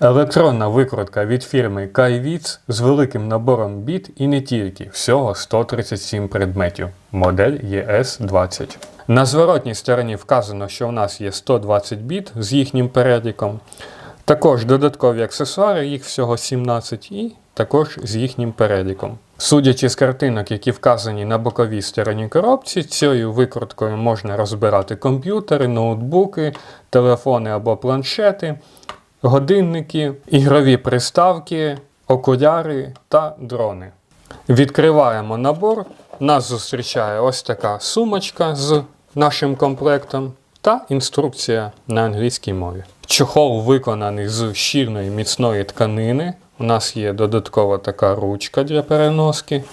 Електронна викрутка від фірми Kaiwitz з великим набором біт і не тільки, всього 137 предметів. Модель ES20. На зворотній стороні вказано, що у нас є 120 біт з їхнім переліком. Також додаткові аксесуари, їх всього 17 і також з їхнім переліком. Судячи з картинок, які вказані на боковій стороні коробці, цією викруткою можна розбирати комп'ютери, ноутбуки, телефони або планшети, годинники, ігрові приставки, окуляри та дрони. Відкриваємо набор. Нас зустрічає ось така сумочка з нашим комплектом та інструкція на англійській мові. Чохол виконаний з щільної міцної тканини. У нас є додаткова така ручка для переноски.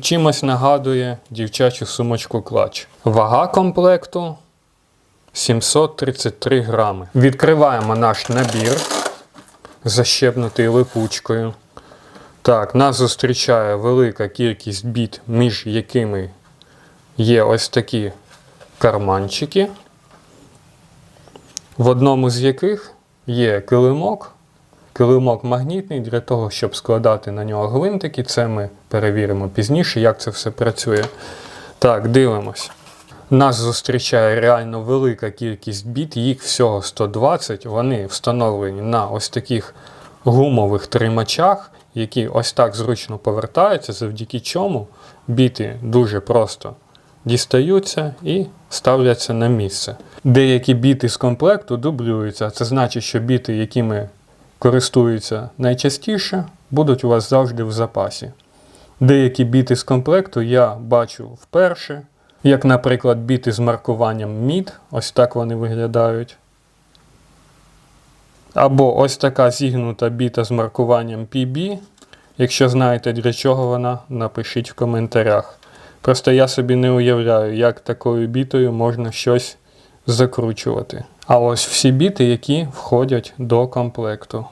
Чимось нагадує дівчачу сумочку клач. Вага комплекту 733 грами. Відкриваємо наш набір, защепнутий липучкою. Так, нас зустрічає велика кількість біт, між якими є ось такі карманчики, в одному з яких є килимок. Килимок магнітний для того, щоб складати на нього гвинтики. Це ми перевіримо пізніше, як це все працює. Так, дивимось. Нас зустрічає реально велика кількість біт, їх всього 120. Вони встановлені на ось таких гумових тримачах, які ось так зручно повертаються, завдяки чому біти дуже просто дістаються і ставляться на місце. Деякі біти з комплекту дублюються. Це значить, що біти, якими користуються найчастіше, будуть у вас завжди в запасі. Деякі біти з комплекту я бачу вперше, як, наприклад, біти з маркуванням MID, ось так вони виглядають. Або ось така зігнута біта з маркуванням PB. Якщо знаєте для чого вона, напишіть в коментарях. Просто я собі не уявляю, як такою бітою можна щось закручувати. А ось всі біти, які входять до комплекту.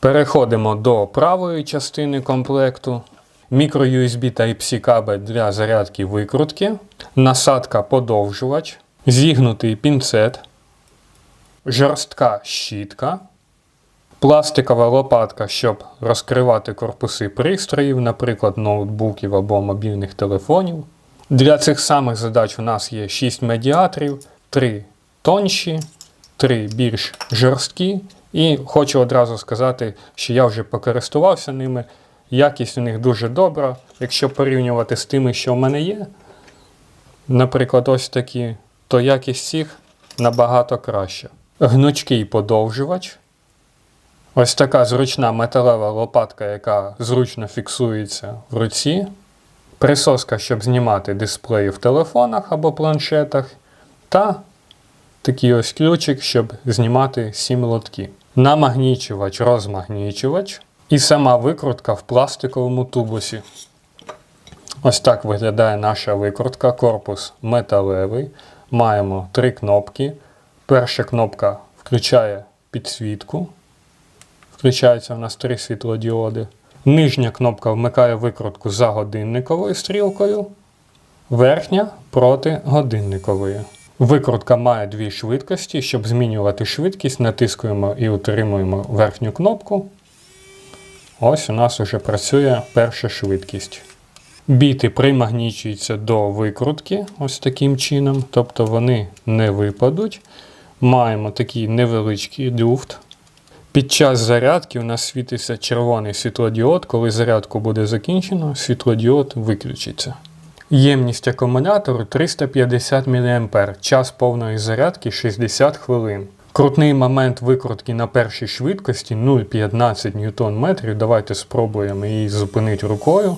Переходимо до правої частини комплекту. Micro-USB Type-C кабель для зарядки викрутки, насадка подовжувач, зігнутий пінцет, жорстка щітка, пластикова лопатка, щоб розкривати корпуси пристроїв, наприклад, ноутбуків або мобільних телефонів. Для цих самих задач у нас є 6 медіаторів, 3 тонші, 3 більш жорсткі. І хочу одразу сказати, що я вже покористувався ними. Якість у них дуже добра. Якщо порівнювати з тими, що в мене є, наприклад, ось такі, то якість цих набагато краща. Гнучкий подовжувач. Ось така зручна металева лопатка, яка зручно фіксується в руці. Присоска, щоб знімати дисплеї в телефонах або планшетах. Та такий ось ключик, щоб знімати сім лотки. Намагнічувач, розмагнічувач. І сама викрутка в пластиковому тубусі. Ось так виглядає наша викрутка. Корпус металевий. Маємо три кнопки. Перша кнопка включає підсвітку. Включається у нас три світлодіоди. Нижня кнопка вмикає викрутку за годинниковою стрілкою. Верхня проти годинникової. Викрутка має дві швидкості. Щоб змінювати швидкість, натискуємо і утримуємо верхню кнопку. Ось у нас вже працює перша швидкість. Біти примагнічуються до викрутки, ось таким чином, тобто вони не випадуть. Маємо такий невеличкий люфт. Під час зарядки у нас світиться червоний світлодіод. Коли зарядку буде закінчено, світлодіод виключиться. Ємність акумулятору 350 мА, час повної зарядки 60 хвилин. Крутний момент викрутки на першій швидкості 0,15 Нм. Давайте спробуємо її зупинити рукою.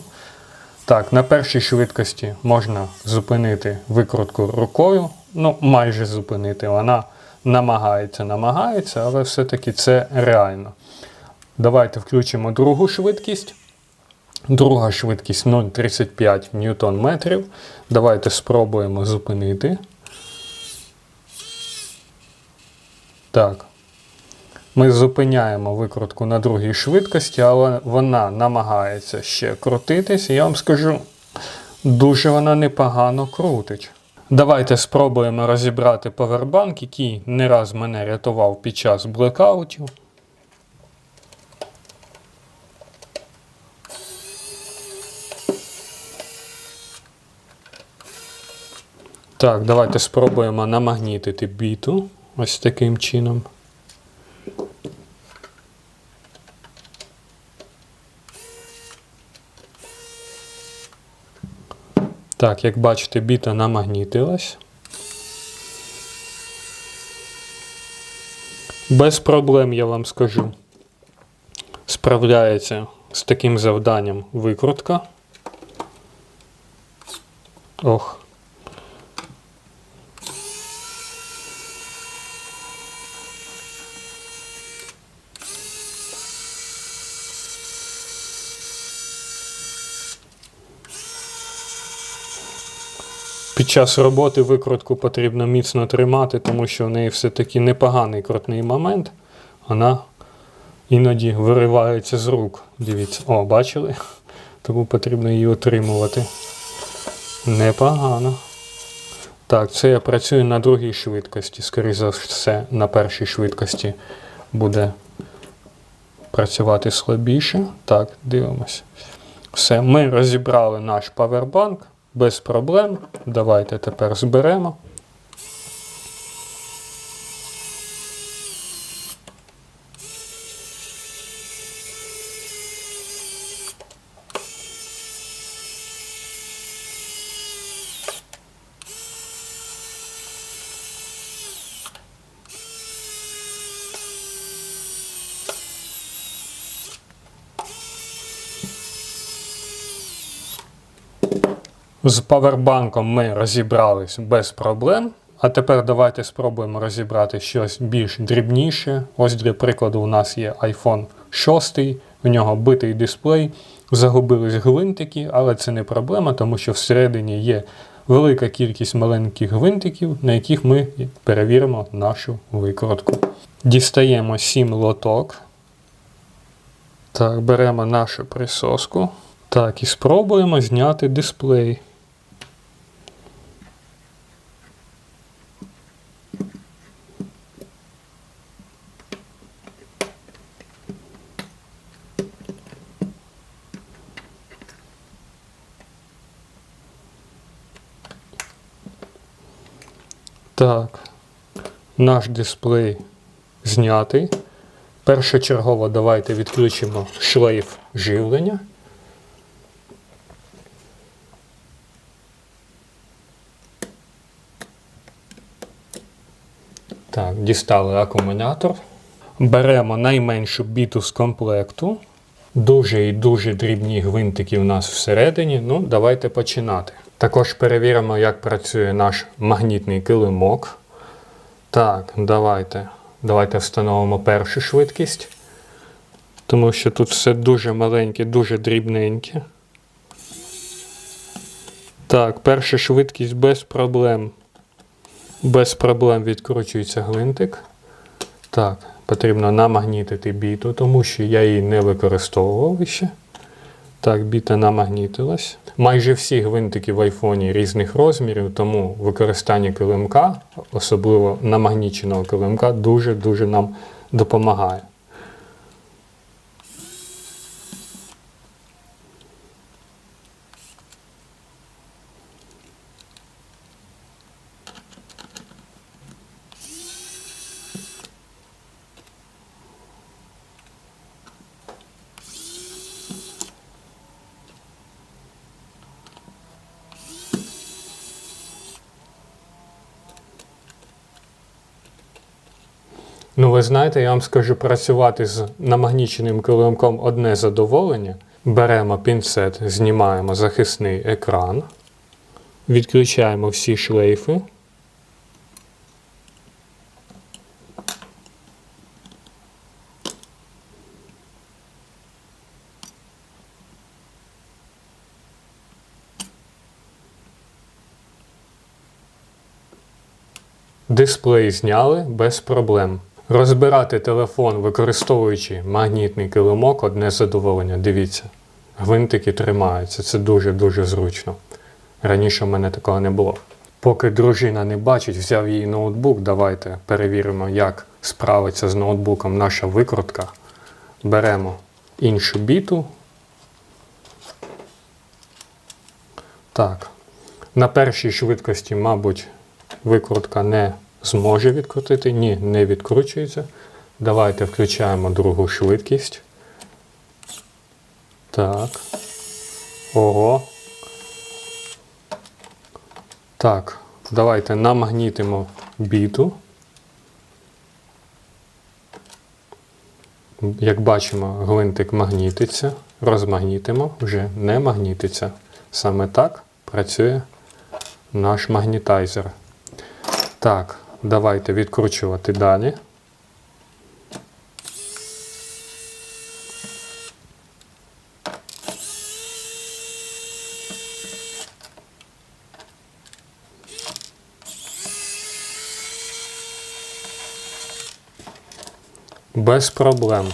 Так, на першій швидкості можна зупинити викрутку рукою. Ну, майже зупинити. Вона намагається, намагається, але все-таки це реально. Давайте включимо другу швидкість. Друга швидкість 0,35 Нм. Давайте спробуємо зупинити. Так. Ми зупиняємо викрутку на другій швидкості, але вона намагається ще крутитись. Я вам скажу, дуже вона непогано крутить. Давайте спробуємо розібрати повербанк, який не раз мене рятував під час блекаутів. Так, давайте спробуємо намагнітити біту ось таким чином. Так, як бачите, біта намагнітилась. Без проблем я вам скажу. Справляється з таким завданням викрутка. Ох. Час роботи викрутку потрібно міцно тримати, тому що в неї все-таки непоганий крутний момент. Вона іноді виривається з рук. Дивіться, о, бачили? Тому потрібно її отримувати. Непогано. Так, це я працюю на другій швидкості. Скоріше за все, на першій швидкості буде працювати слабіше. Так, дивимося. Все, ми розібрали наш павербанк без проблем. Давайте тепер зберемо. З павербанком ми розібрались без проблем. А тепер давайте спробуємо розібрати щось більш дрібніше. Ось для прикладу, у нас є iPhone 6, в нього битий дисплей, загубились гвинтики, але це не проблема, тому що всередині є велика кількість маленьких гвинтиків, на яких ми перевіримо нашу викрутку. Дістаємо 7 лоток. Так, беремо нашу присоску. Так, і спробуємо зняти дисплей. Так, наш дисплей знятий. Першочергово давайте відключимо шлейф живлення. Так, дістали акумулятор. Беремо найменшу біту з комплекту. Дуже і дуже дрібні гвинтики у нас всередині. Ну, давайте починати. Також перевіримо, як працює наш магнітний килимок. Так, давайте. Давайте встановимо першу швидкість. Тому що тут все дуже маленьке, дуже дрібненьке. Так, перша швидкість без проблем. Без проблем відкручується гвинтик. Так, потрібно намагнітити біту, тому що я її не використовував ще. Так, біта намагнітилась. Майже всі гвинтики в айфоні різних розмірів, тому використання килимка, особливо намагніченого килимка, дуже-дуже нам допомагає. Ну, ви знаєте, я вам скажу, працювати з намагніченим килимком одне задоволення. Беремо пінцет, знімаємо захисний екран, відключаємо всі шлейфи. Дисплей зняли без проблем. Розбирати телефон, використовуючи магнітний килимок, одне задоволення. Дивіться, гвинтики тримаються. Це дуже-дуже зручно. Раніше в мене такого не було. Поки дружина не бачить, взяв її ноутбук. Давайте перевіримо, як справиться з ноутбуком наша викрутка. Беремо іншу біту. Так. На першій швидкості, мабуть, викрутка не зможе відкрутити. Ні, не відкручується. Давайте включаємо другу швидкість. Так. Ого. Так, давайте намагнітимо біту. Як бачимо, гвинтик магнітиться, розмагнітимо, вже не магнітиться. Саме так працює наш магнітайзер. Так, давайте відкручувати далі. Без проблем.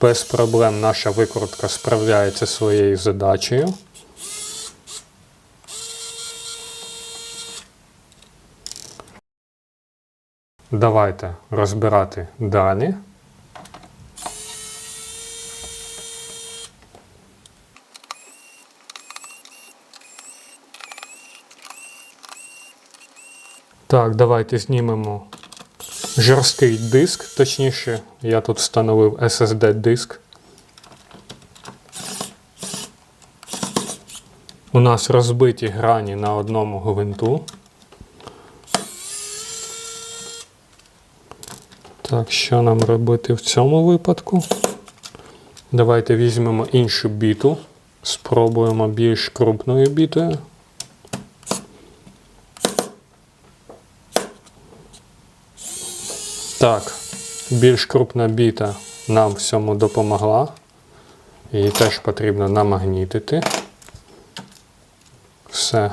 Без проблем наша викрутка справляється своєю задачею. Давайте розбирати далі. Так, давайте знімемо жорсткий диск, точніше, я тут встановив SSD диск. У нас розбиті грані на одному гвинту. Так, що нам робити в цьому випадку? Давайте візьмемо іншу біту, спробуємо більш крупною бітою. Так, більш крупна біта нам в цьому допомогла. Її теж потрібно намагнітити. Все.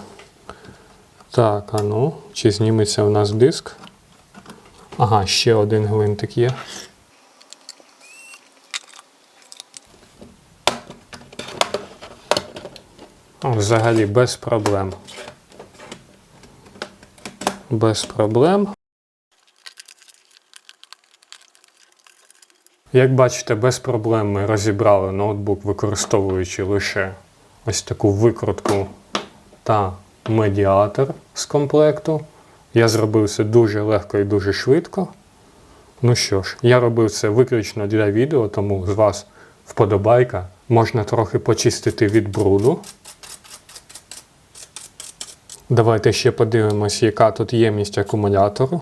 Так, а ну, чи зніметься у нас диск? Ага, ще один гвинтик є. Взагалі без проблем. Без проблем. Як бачите, без проблем ми розібрали ноутбук, використовуючи лише ось таку викрутку та медіатор з комплекту. Я зробив це дуже легко і дуже швидко. Ну що ж, я робив це виключно для відео, тому з вас вподобайка. Можна трохи почистити від бруду. Давайте ще подивимось, яка тут ємність акумулятору.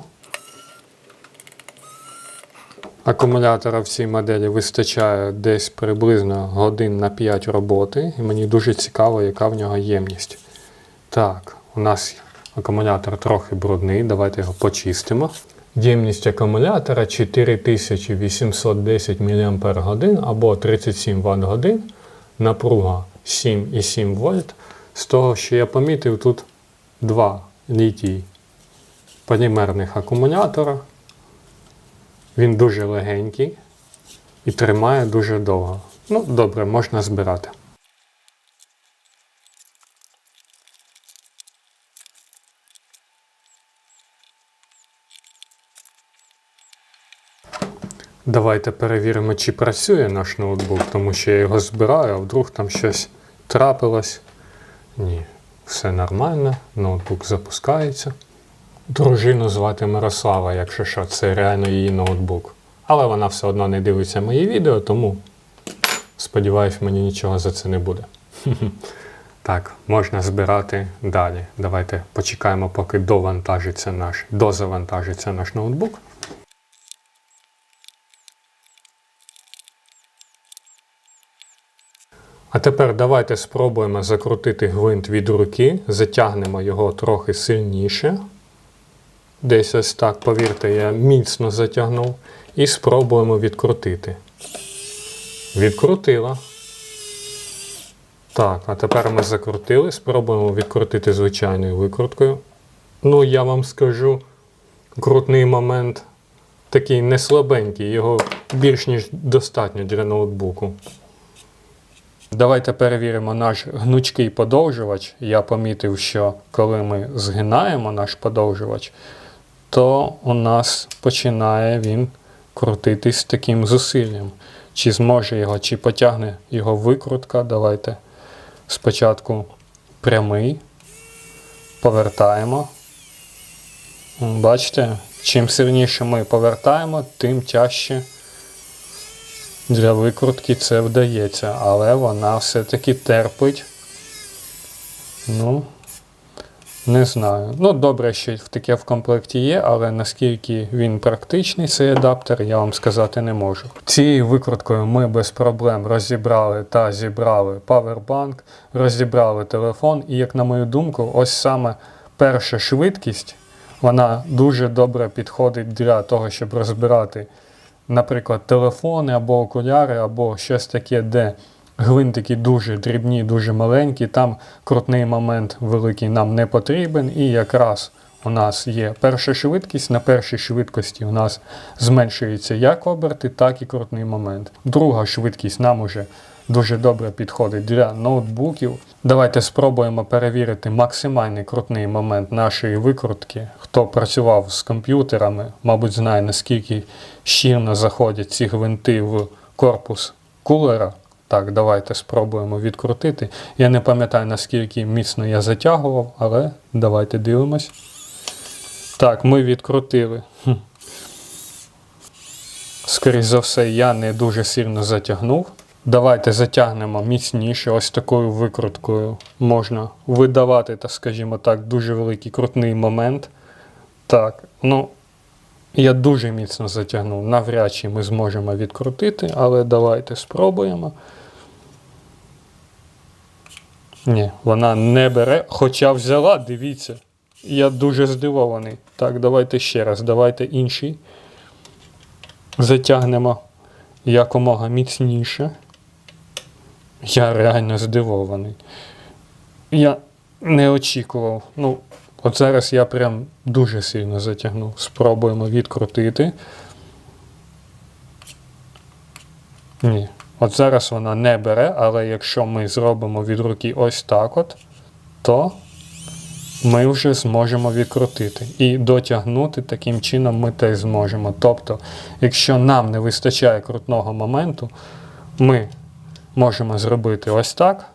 Акумулятора в цій моделі вистачає десь приблизно годин на 5 роботи, і мені дуже цікаво, яка в нього ємність. Так, у нас акумулятор трохи брудний, давайте його почистимо. Ємність акумулятора 4810 мАч або 37 Вт напруга 7,7 вольт. З того, що я помітив, тут два літій полімерних акумулятора. Він дуже легенький і тримає дуже довго. Ну, добре, можна збирати. Давайте перевіримо, чи працює наш ноутбук, тому що я його збираю, а вдруг там щось трапилось. Ні, все нормально, ноутбук запускається. Дружину звати Мирослава, якщо що, це реально її ноутбук. Але вона все одно не дивиться мої відео, тому сподіваюсь, мені нічого за це не буде. Так, можна збирати далі. Давайте почекаємо, поки довантажиться наш, дозавантажиться наш ноутбук. А тепер давайте спробуємо закрутити гвинт від руки, затягнемо його трохи сильніше. Десь ось так, повірте, я міцно затягнув. І спробуємо відкрутити. Відкрутила. Так, а тепер ми закрутили, спробуємо відкрутити звичайною викруткою. Ну, я вам скажу, крутний момент такий не слабенький, його більш ніж достатньо для ноутбуку. Давайте перевіримо наш гнучкий подовжувач. Я помітив, що коли ми згинаємо наш подовжувач, то у нас починає він крутитись таким зусиллям. Чи зможе його, чи потягне його викрутка. Давайте спочатку прямий, повертаємо. Бачите, чим сильніше ми повертаємо, тим тяжче для викрутки це вдається, але вона все-таки терпить. Ну, не знаю. Ну, добре, що таке в комплекті є, але наскільки він практичний, цей адаптер, я вам сказати не можу. Цією викруткою ми без проблем розібрали та зібрали павербанк, розібрали телефон, і, як на мою думку, ось саме перша швидкість, вона дуже добре підходить для того, щоб розбирати, наприклад, телефони або окуляри, або щось таке, де гвинтики дуже дрібні, дуже маленькі, там крутний момент великий нам не потрібен, і якраз у нас є перша швидкість. На першій швидкості у нас зменшується як оберти, так і крутний момент. Друга швидкість нам уже дуже добре підходить для ноутбуків. Давайте спробуємо перевірити максимальний крутний момент нашої викрутки. Хто працював з комп'ютерами, мабуть, знає наскільки щільно заходять ці гвинти в корпус кулера. Так, давайте спробуємо відкрутити. Я не пам'ятаю, наскільки міцно я затягував, але давайте дивимось. Так, ми відкрутили. Скоріше за все, я не дуже сильно затягнув. Давайте затягнемо міцніше. Ось такою викруткою можна видавати, так скажімо так, дуже великий крутний момент. Так, ну, я дуже міцно затягнув. Навряд чи ми зможемо відкрутити, але давайте спробуємо. Ні, вона не бере, хоча взяла, дивіться. Я дуже здивований. Так, давайте ще раз, давайте інший. Затягнемо якомога міцніше. Я реально здивований. Я не очікував. Ну, от зараз я прям дуже сильно затягнув. Спробуємо відкрутити. Ні. От зараз вона не бере, але якщо ми зробимо від руки ось так от, то ми вже зможемо відкрутити. І дотягнути таким чином ми теж зможемо. Тобто, якщо нам не вистачає крутного моменту, ми можемо зробити ось так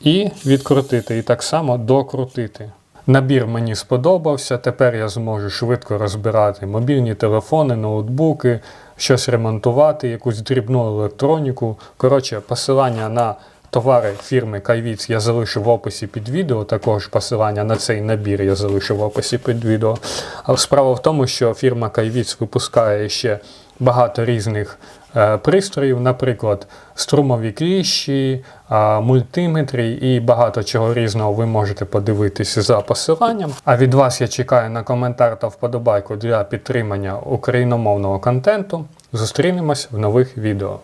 і відкрутити, і так само докрутити. Набір мені сподобався. Тепер я зможу швидко розбирати мобільні телефони, ноутбуки, щось ремонтувати, якусь дрібну електроніку. Коротше, посилання на товари фірми Кайвіц я залишу в описі під відео. Також посилання на цей набір я залишу в описі під відео. А справа в тому, що фірма Кайвіц випускає ще багато різних пристроїв, наприклад, струмові кліщі, мультиметрі мультиметри і багато чого різного ви можете подивитися за посиланням. А від вас я чекаю на коментар та вподобайку для підтримання україномовного контенту. Зустрінемось в нових відео.